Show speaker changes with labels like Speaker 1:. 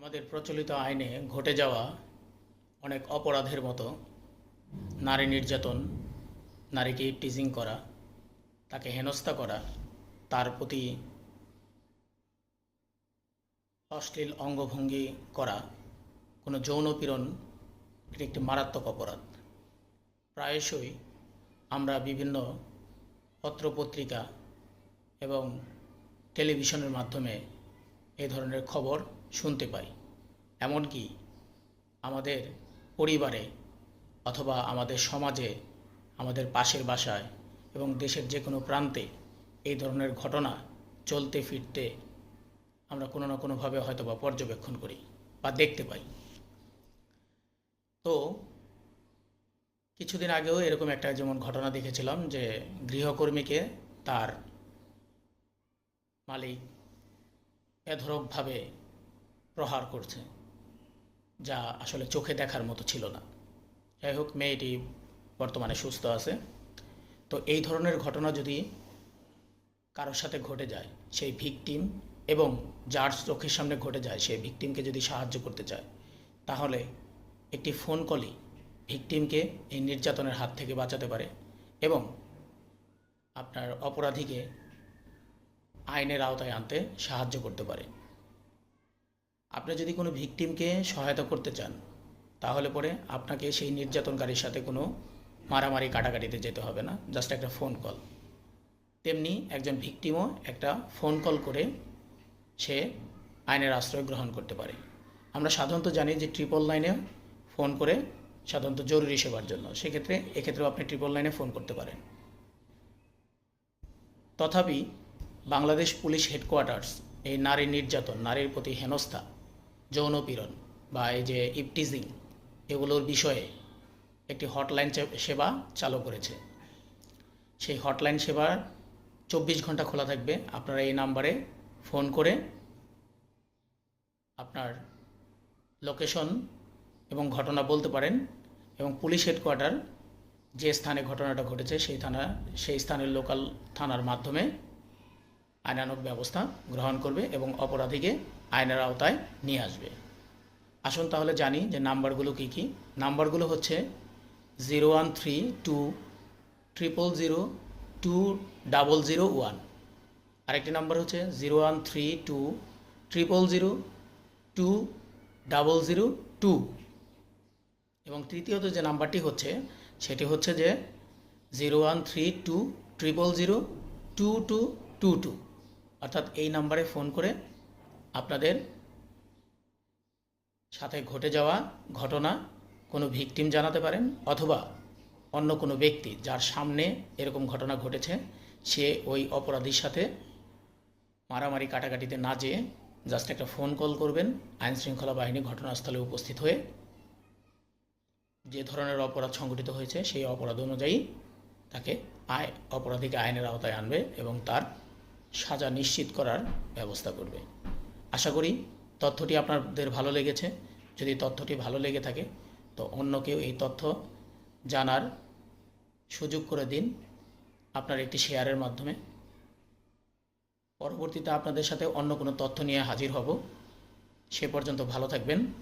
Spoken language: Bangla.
Speaker 1: আমাদের প্রচলিত আইনে ঘটে যাওয়া অনেক অপরাধের মতো নারী নির্যাতন, নারীকে টিজিং করা, তাকে হেনস্থা করা, তার প্রতি অশ্লীল অঙ্গভঙ্গি করা, কোনো যৌন পীড়ন এটি একটি মারাত্মক অপরাধ। প্রায়শই আমরা বিভিন্ন পত্রপত্রিকা এবং টেলিভিশনের মাধ্যমে এই ধরনের খবর শুনতে পাই। এমনকি আমাদের পরিবারে অথবা আমাদের সমাজে, আমাদের পাশের বাসায় এবং দেশের যে কোনো প্রান্তে এই ধরনের ঘটনা চলতে ফিরতে আমরা কোনো না কোনোভাবে হয়তো বা পর্যবেক্ষণ করি বা দেখতে পাই। তো কিছুদিন আগেও এরকম একটা যেমন ঘটনা দেখেছিলাম যে গৃহকর্মীকে তার মালিক বেধড়কভাবে প্রহার করছে, যা আসলে চোখে দেখার মতো ছিল না। যাই হোক, মেয়েটি বর্তমানে সুস্থ আছে। তো এই ধরনের ঘটনা যদি কারোর সাথে ঘটে যায়, সেই ভিকটিম এবং যার চোখের সামনে ঘটে যায়, সেই ভিকটিমকে যদি সাহায্য করতে চায়, তাহলে একটি ফোন কলই ভিকটিমকে এই নির্যাতনের হাত থেকে বাঁচাতে পারে এবং আপনার অপরাধীকে আইনের আওতায় আনতে সাহায্য করতে পারে। আপনি যদি কোনো ভিকটিমকে সহায়তা করতে চান, তাহলে পরে আপনাকে সেই নির্যাতনকারীর সাথে কোনো মারামারি কাটাকাটিতে যেতে হবে না জাস্ট একটা ফোন কল তেমনি একজন ভিকটিমও একটা ফোন কল করে সে আইনের আশ্রয় গ্রহণ করতে পারে। আমরা সাধারণত জানি যে ট্রিপল লাইনে ফোন করে সাধারণত জরুরি সেবার জন্য। সেক্ষেত্রে, এক্ষেত্রেও আপনি ট্রিপল লাইনে ফোন করতে পারেন। তথাপি বাংলাদেশ পুলিশ হেডকোয়ার্টার্স, এই নারী নির্যাতন, নারীর প্রতি হেনস্থা যৌনপীড়ন বা এই যে ইপটিজিং, এগুলোর বিষয়ে একটি হটলাইন সেবা চালু করেছে। সেই হটলাইন সেবা চব্বিশ ঘণ্টা খোলা থাকবে। আপনারা এই নাম্বারে ফোন করে আপনার লোকেশন এবং ঘটনা বলতে পারেন এবং পুলিশ হেডকোয়ার্টার যে স্থানে ঘটনাটা ঘটেছে, সেই থানা সেই স্থানের লোকাল থানার মাধ্যমে আইনানুগ ব্যবস্থা গ্রহণ করবে এবং অপরাধীকে আইনের আওতায় নিয়ে আসবে। আসুন তাহলে জানি যে নাম্বারগুলো কী কী। নাম্বারগুলো হচ্ছে zero one three two triple zero two double zero one. আরেকটি নাম্বার হচ্ছে zero one three two triple zero two double zero two. এবং তৃতীয়ত যে নাম্বারটি হচ্ছে, সেটি হচ্ছে যে zero one three two triple zero two two two two. অর্থাৎ এই নাম্বারে ফোন করে আপনাদের সাথে ঘটে যাওয়া ঘটনা কোনো ভিকটিম জানাতে পারেন অথবা অন্য কোনো ব্যক্তি যার সামনে এরকম ঘটনা ঘটেছে, সে ওই অপরাধীর সাথে মারামারি কাটাকাটিতে না যেয়ে জাস্ট একটা ফোন কল করবেন আইন শৃঙ্খলা বাহিনী ঘটনাস্থলে উপস্থিত হয়ে যে ধরনের অপরাধ সংঘটিত হয়েছে সেই অপরাধ অনুযায়ী তাকে আয়, অপরাধীকে আইনের আওতায় আনবে এবং তার সাজা নিশ্চিত করার ব্যবস্থা করবে। আশা করি তথ্যটি আপনাদের ভালো লেগেছে। যদি তথ্যটি ভালো লেগে থাকে, তো অন্য কেউ এই তথ্য জানার সুযোগ করে দিন আপনার একটি শেয়ারের মাধ্যমে। পরবর্তীতে আপনাদের সাথে অন্য কোনো তথ্য নিয়ে হাজির হব। সে পর্যন্ত ভালো থাকবেন।